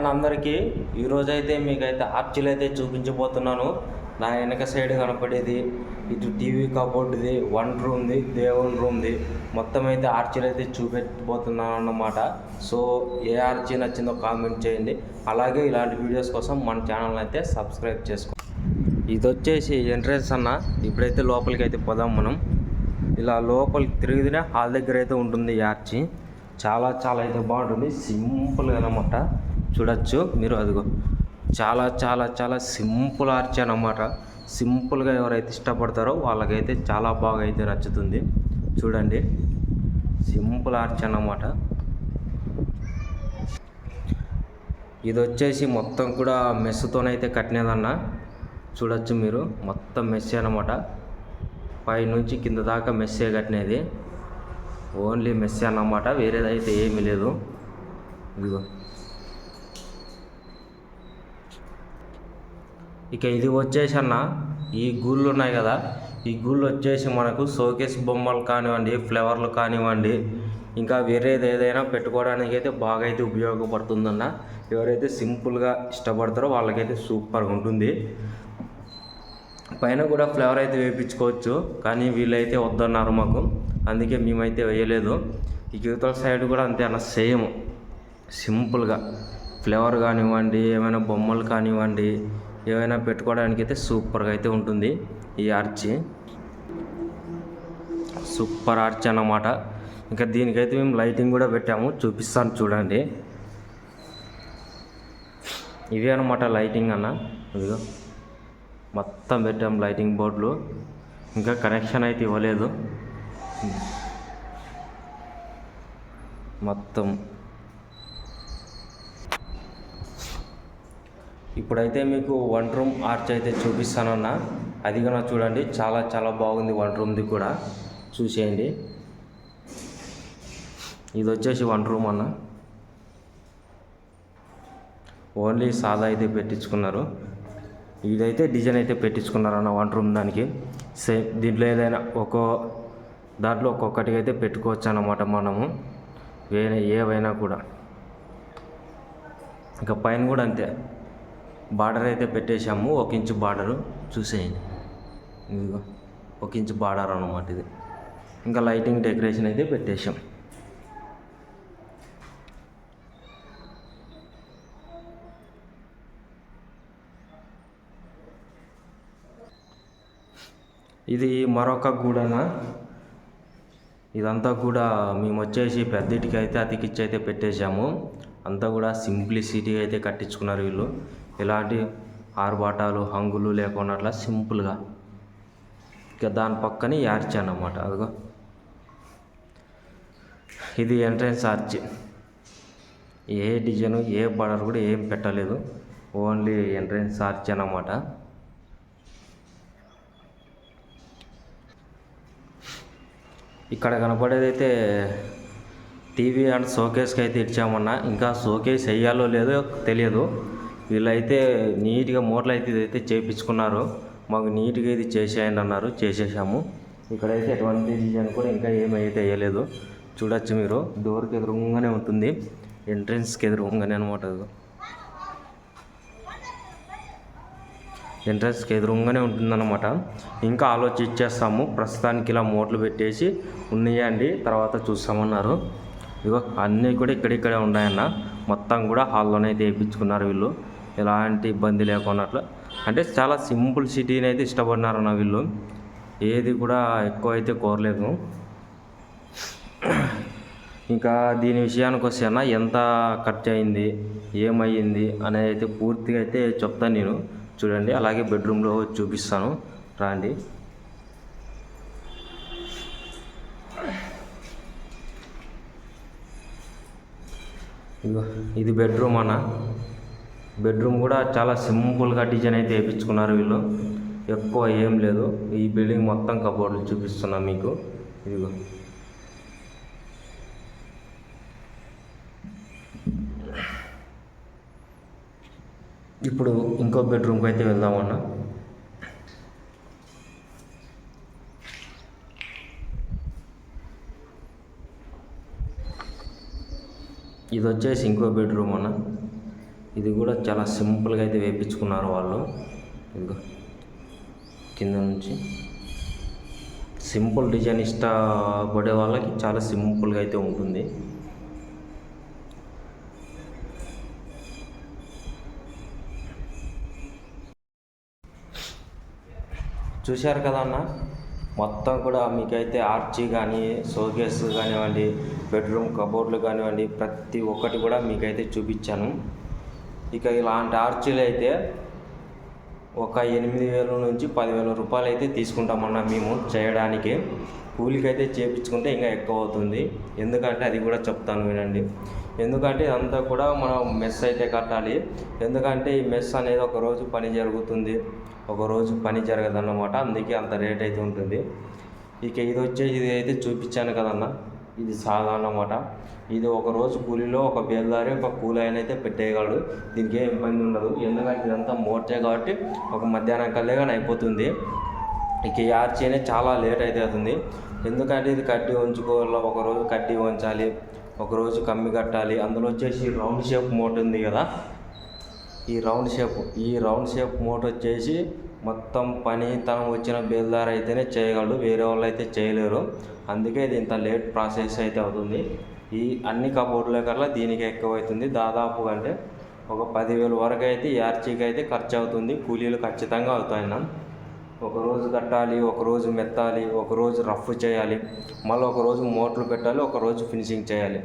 And అందరికీ ఈరోజైతే మీకైతే ఆర్చిలు అయితే చూపించబోతున్నాను. నా వెనక సైడ్ కనపడేది ఇటు టీవీ కబోర్డ్ది వన్ రూమ్ది దేవుని రూమ్ది. మొత్తం అయితే ఆర్చిలు అయితే చూపెట్టబోతున్నాను అన్నమాట. సో ఏ ఆర్చి నచ్చిందో కామెంట్ చేయండి. అలాగే ఇలాంటి వీడియోస్ కోసం మన ఛానల్ అయితే సబ్స్క్రైబ్ చేసుకో. ఇది వచ్చేసి ఎంట్రన్స్ అన్న. ఇప్పుడైతే లోపలికి అయితే పోదాం మనం. ఇలా లోపలికి తిరిగితేనే హాల్ దగ్గర అయితే ఉంటుంది ఈ ఆర్చి. చాలా చాలా అయితే బాగుంటుంది. సింపుల్గా అనమాట చూడొచ్చు. మీరు అదిగో చాలా చాలా చాలా సింపుల్ ఆర్చ్ అనమాట సింపుల్గా ఎవరైతే ఇష్టపడతారో వాళ్ళకైతే చాలా బాగా అయితే నచ్చుతుంది. చూడండి సింపుల్ ఆర్చ్ అన్నమాట. ఇది వచ్చేసి మొత్తం కూడా మెస్సుతోనైతే కట్టినదన్న. చూడొచ్చు మీరు మొత్తం మెస్సే అనమాట పై నుంచి కింద దాకా మెస్సే కట్టినది. ఓన్లీ మెస్సే అన్నమాట వేరేదైతే ఏమీ లేదు. ఇదిగో ఇక ఇది వచ్చేసి అన్న ఈ గూళ్ళు ఉన్నాయి కదా ఈ గూళ్ళు వచ్చేసి మనకు షోకేస్ బొమ్మలు కానివ్వండి ఫ్లవర్లు కానివ్వండి ఇంకా వేరేది ఏదైనా పెట్టుకోవడానికి అయితే బాగా అయితే ఉపయోగపడుతుందన్న. ఎవరైతే సింపుల్గా ఇష్టపడతారో వాళ్ళకైతే సూపర్గా ఉంటుంది. పైన కూడా ఫ్లేవర్ అయితే వేయించుకోవచ్చు కానీ వీళ్ళైతే వద్దన్నారు మాకు. అందుకే మేమైతే వేయలేదు. ఈ యువతల సైడ్ కూడా అంతే అన్న సేమ్. సింపుల్గా. ఫ్లేవర్ కానివ్వండి ఏమైనా బొమ్మలు కానివ్వండి ఏమైనా పెట్టుకోవడానికి అయితే సూపర్గా అయితే ఉంటుంది ఈ ఆర్చి. సూపర్ ఆర్చ్ అన్నమాట. ఇంకా దీనికైతే మేము లైటింగ్ కూడా పెట్టాము. చూపిస్తాను చూడండి. ఇవే అనమాట లైటింగ్ అన్న. ఇదిగో. మొత్తం పెట్టాము లైటింగ్ బోర్డులు. ఇంకా కనెక్షన్ అయితే ఇవ్వలేదు. మొత్తం ఇప్పుడైతే మీకు వన్ రూమ్ ఆర్చ్ అయితే చూపిస్తానన్న. అది కూడా చూడండి చాలా చాలా బాగుంది వన్ రూమ్ది కూడా. చూసేయండి. ఇది వచ్చేసి వన్ రూమ్ అన్న. ఓన్లీ సాదా అయితే పెట్టించుకున్నారు. ఇదైతే డిజైన్ అయితే పెట్టించుకున్నారు అన్న వన్ రూమ్ దానికి. సేమ్ దీంట్లో ఏదైనా ఒక్కో దాంట్లో ఒక్కొక్కటిగా అయితే పెట్టుకోవచ్చు అన్నమాట మనము. వేరే ఏవైనా కూడా. ఇంకా పైన కూడా అంతే. బార్డర్ అయితే పెట్టేశాము. ఒక ఇంచు బార్డరు చూసేయండి. ఇదిగో ఒక ఇంచు బార్డర్ అనమాట ఇది. ఇంకా లైటింగ్ డెకరేషన్ అయితే పెట్టేశాం. ఇది మరొక గూడన? ఇదంతా కూడా మేము వచ్చేసి పెద్దింటికి అయితే అతికిచ్చి అయితే పెట్టేశాము. అంతా కూడా సింప్లిసిటీ అయితే కట్టించుకున్నారు వీళ్ళు. ఎలాంటి ఆర్భాటాలు హంగులు లేకుండా అట్లా సింపుల్గా ఇక దాని పక్కనే యార్చాను అనమాట అదిగో. ఇది ఎంట్రన్స్ ఆర్చ్ ఏ డిజైన్ ఏ బార్డర్ కూడా ఏం పెట్టలేదు. ఓన్లీ ఎంట్రన్స్ ఆర్చ్ అన్నమాట. ఇక్కడ కనపడేదైతే టీవీ అండ్ షోకేస్కి అయితే ఇచ్చామన్నా ఇంకా షోకేస్ వేయాలో లేదో తెలియదు. వీళ్ళైతే నీట్గా మూటలు అయితే ఇదైతే చేయించుకున్నారు మాకు నీట్గా ఇది చేసేయండి అన్నారు. చేసేసాము. ఇక్కడైతే ఎటువంటి డిజైన్ కూడా ఇంకా ఏమైతే వేయలేదు. చూడొచ్చు మీరు. డోర్కి ఎదురుగానే ఉంటుంది. ఎంట్రన్స్కి ఎదురుగానే అనమాట ఎంట్రన్స్కి ఎదురుగానే ఉంటుందన్నమాట. ఇంకా ఆలోచించేస్తాము. ప్రస్తుతానికి ఇలా మోట్లు పెట్టేసి ఉన్నాయండి తర్వాత చూస్తామన్నారు. ఇగో అన్నీ కూడా ఇక్కడిక్కడే ఉన్నాయన్న. మొత్తం కూడా హాల్లోనే అయితే వేయించుకున్నారు వీళ్ళు. ఎలాంటి ఇబ్బంది లేకున్నట్లు అంటే చాలా సింపుల్ సిటీని అయితే ఇష్టపడినారన్న వీళ్ళు. ఏది కూడా ఎక్కువ అయితే కోరలేదు. ఇంకా దీని విషయానికి వస్తే ఎంత ఖర్చు అయింది ఏమయ్యింది అనేది అయితే పూర్తిగా అయితే చెప్తాను నేను. చూడండి అలాగే బెడ్రూమ్లో చూపిస్తాను. రాండి. ఇది బెడ్రూమ్ అన్న. బెడ్రూమ్ కూడా చాలా సింపుల్గా డిజైన్ అయితే వేయించుకున్నారు వీళ్ళు. ఎక్కువ ఏం లేదు. ఈ బిల్డింగ్ మొత్తం కబోర్డులు చూపిస్తున్నా మీకు. ఇదిగో. ఇప్పుడు ఇంకో బెడ్రూమ్కి అయితే వెళ్దామన్నా. ఇది వచ్చేసి ఇంకో బెడ్రూమ్ అన్న. ఇది కూడా చాలా సింపుల్గా అయితే వేయించుకున్నారు వాళ్ళు. ఇదిగో కింద నుంచి. సింపుల్ డిజైన్ ఇష్టపడే వాళ్ళకి చాలా సింపుల్గా అయితే ఉంటుంది. చూశారు కదా అన్న? మొత్తం కూడా మీకైతే ఆర్చీ కానీ షోకేస్ కానివ్వండి బెడ్రూమ్ కబోర్డ్లు కానివ్వండి ప్రతి ఒక్కటి కూడా మీకైతే చూపించాను. ఇక ఇలాంటి ఆర్చీలు అయితే ఒక ఎనిమిది వేల నుంచి పదివేల రూపాయలు అయితే తీసుకుంటామన్నా మేము చేయడానికి. కూలికైతే చేపించుకుంటే ఇంకా ఎక్కువ అవుతుంది. ఎందుకంటే అది కూడా చెప్తాను వినండి. ఎందుకంటే ఇదంతా కూడా మనం మెస్ అయితే కట్టాలి. ఎందుకంటే ఈ మెస్ అనేది ఒక రోజు పని జరుగుతుంది. ఒక రోజు పని జరగదన్నమాట. అందుకే అంత రేట్ అయితే ఉంటుంది. ఇక ఇది వచ్చేసి ఇది అయితే చూపించాను కదన్నా. ఇది సాధారణ అన్నమాట ఇది ఒక రోజు కూలీలో ఒక బేల్దారి ఒక కూలి ఆయన అయితే పెట్టేయగలడు. దీనికి ఏం ఇబ్బంది ఉండదు. ఎందుకంటే ఇదంతా మోర్చే కాబట్టి ఒక మధ్యాహ్నం కల్లా కానీ అయిపోతుంది. ఇక ఈ అనేది చాలా లేట్ అయితే అవుతుంది. ఎందుకంటే ఇది కడ్డీ ఉంచుకోవాలి ఒక రోజు కడ్డీ ఉంచాలి ఒక రోజు కమ్మి కట్టాలి. అందులో వచ్చేసి రౌండ్ షేప్ మోట ఉంది కదా. ఈ రౌండ్ షేప్ ఈ రౌండ్ షేప్ మోట వచ్చేసి మొత్తం పని తనం వచ్చిన బేల్దార్ అయితేనే చేయగలడు వేరే వాళ్ళు అయితే చేయలేరు. అందుకే ఇది ఇంత లేట్ ప్రాసెస్ అయితే అవుతుంది. ఈ అన్ని కబోర్డుల కల్లా దీనికి ఎక్కువ అవుతుంది దాదాపు అంటే ఒక పదివేల వరకు అయితే ఈ అయితే ఖర్చు అవుతుంది కూలీలు ఖచ్చితంగా అవుతాయి అన్న. ఒక రోజు కట్టాలి ఒక రోజు మెత్తాలి ఒక రోజు రఫ్ చేయాలి. మళ్ళీ ఒక రోజు మోటార్లు పెట్టాలి ఒక రోజు ఫినిషింగ్ చేయాలి.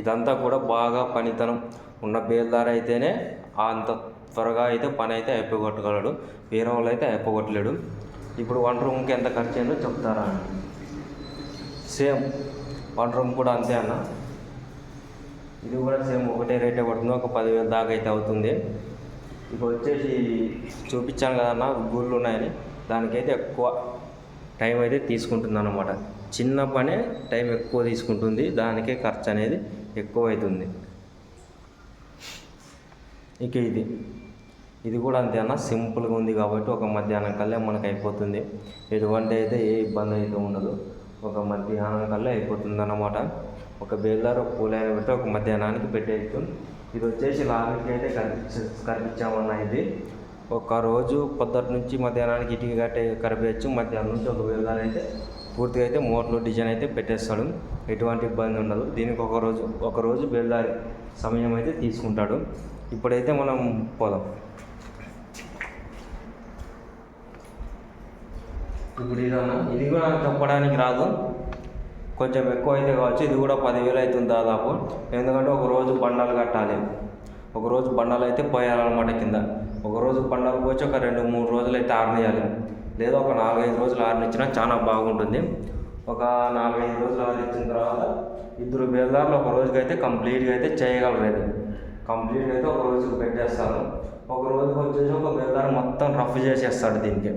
ఇదంతా కూడా బాగా పనితనం ఉన్న బేల్దార్ అయితేనే అంత త్వరగా అయితే పని అయితే అయిపోగొట్టగలడు. వేరే వాళ్ళు అయితే అయిపోగొట్టలేడు. ఇప్పుడు వన్ రూమ్కి ఎంత ఖర్చు అయిందో చెప్తారా? సేమ్. వన్ రూమ్ కూడా అంతే అన్న. ఇది కూడా సేమ్ ఒకటే రేటే పడుతుంది. ఒక పదివేల దాకా అయితే అవుతుంది. ఇప్పుడు వచ్చేసి చూపించాను కదన్న గూళ్ళు ఉన్నాయని. దానికైతే ఎక్కువ టైం అయితే తీసుకుంటుంది అన్నమాట చిన్న పనే టైం ఎక్కువ తీసుకుంటుంది. దానికే ఖర్చు అనేది ఎక్కువ అవుతుంది ఇక ఇది. ఇది కూడా అంతేనా సింపుల్గా ఉంది కాబట్టి ఒక మధ్యాహ్నం కల్లా మనకు అయిపోతుంది. ఎటువంటి అయితే ఏ ఇబ్బంది అయితే ఉండదు. ఒక మధ్యాహ్నం కల్లా అయిపోతుంది అన్నమాట ఒక బేల్దారు ఒక పూలైన పెట్టి ఒక మధ్యాహ్నానికి పెట్టేయచ్చు. ఇది వచ్చేసి లారీకి అయితే కనిపించ కనిపించామన్న ఇది. ఒక రోజు పొద్దుటి నుంచి మధ్యాహ్నానికి ఇటుక కట్టే కరిపేయచ్చు. మధ్యాహ్నం నుంచి ఒక బేల్దార్ అయితే పూర్తిగా అయితే మోటార్లు డిజైన్ అయితే పెట్టేస్తాడు. ఎటువంటి ఇబ్బంది ఉండదు. దీనికి ఒక రోజు ఒక రోజు బేల్దారి సమయం అయితే తీసుకుంటాడు. ఇప్పుడైతే మనం పోదాం. ఇప్పుడు ఇదన్నా ఇది కూడా నాకు చెప్పడానికి రాదు. కొంచెం ఎక్కువ అయితే కావచ్చు. ఇది కూడా పదివేలు అవుతుంది దాదాపు. ఎందుకంటే ఒక రోజు బండలు కట్టాలి. ఒక రోజు బండలు అయితే పోయాలన్నమాట కింద. ఒక రోజు బండలు పోచి ఒక రెండు మూడు రోజులు అయితే ఆరనియాలి లేదా ఒక నాలుగైదు రోజులు ఆరనిచ్చినా చాలా బాగుంటుంది. ఒక నాలుగైదు రోజులు ఆరనిచ్చిన తర్వాత ఇద్దరు బేదారులు ఒక రోజుకైతే కంప్లీట్గా అయితే చేయగలరు కంప్లీట్ అయితే ఒక రోజుకి పెట్టేస్తాను ఒక రోజుకి వచ్చేసి ఒక బేల్దారు మొత్తం రఫ్ చేసేస్తాడు దీనికి.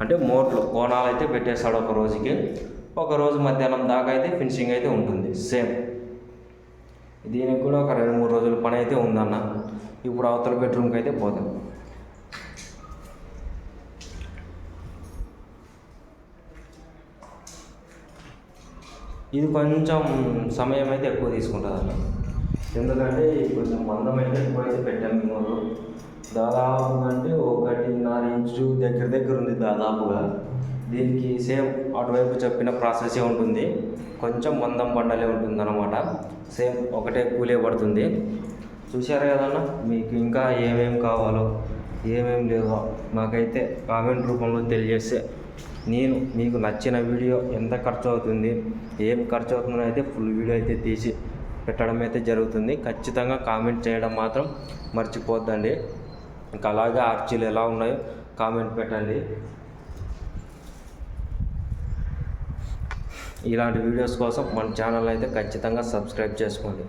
అంటే మోట్లు కోణాలు అయితే పెట్టేస్తాడు ఒక రోజుకి. ఒక రోజు మధ్యాహ్నం దాకా అయితే ఫినిషింగ్ అయితే ఉంటుంది. సేమ్ దీనికి కూడా ఒక రెండు మూడు రోజుల పని అయితే ఉందన్న. ఇప్పుడు అవతల బెడ్రూమ్కి అయితే పోతాం ఇది కొంచెం సమయం అయితే ఎక్కువ తీసుకుంటుంది అన్న ఎందుకంటే కొంచెం మందమైతే అయితే అయితే పెట్టాం మేము దాదాపు అంటే ఒకటిన్నర ఇంచు దగ్గర దగ్గర ఉంది దాదాపుగా. దీనికి సేమ్ అటువైపు చెప్పిన ప్రాసెసే ఉంటుంది. కొంచెం మందం బండలే ఉంటుంది అనమాట సేమ్ ఒకటే కూలే పడుతుంది. చూశారు కదన్నా మీకు ఇంకా ఏమేం కావాలో ఏమేం లేదో మాకైతే కామెంట్ రూపంలో తెలియజేస్తే నేను మీకు నచ్చిన వీడియో ఎంత ఖర్చు అవుతుంది ఏం ఖర్చు అవుతుందో అయితే ఫుల్ వీడియో అయితే తీసి పెట్టడం అయితే జరుగుతుంది. ఖచ్చితంగా కామెంట్ చేయడం మాత్రం మర్చిపోద్దండి. ఇంకా అలాగే ఆర్చీలు ఎలా ఉన్నాయో కామెంట్ పెట్టండి. ఇలాంటి వీడియోస్ కోసం మన ఛానల్ అయితే ఖచ్చితంగా సబ్స్క్రైబ్ చేసుకోండి.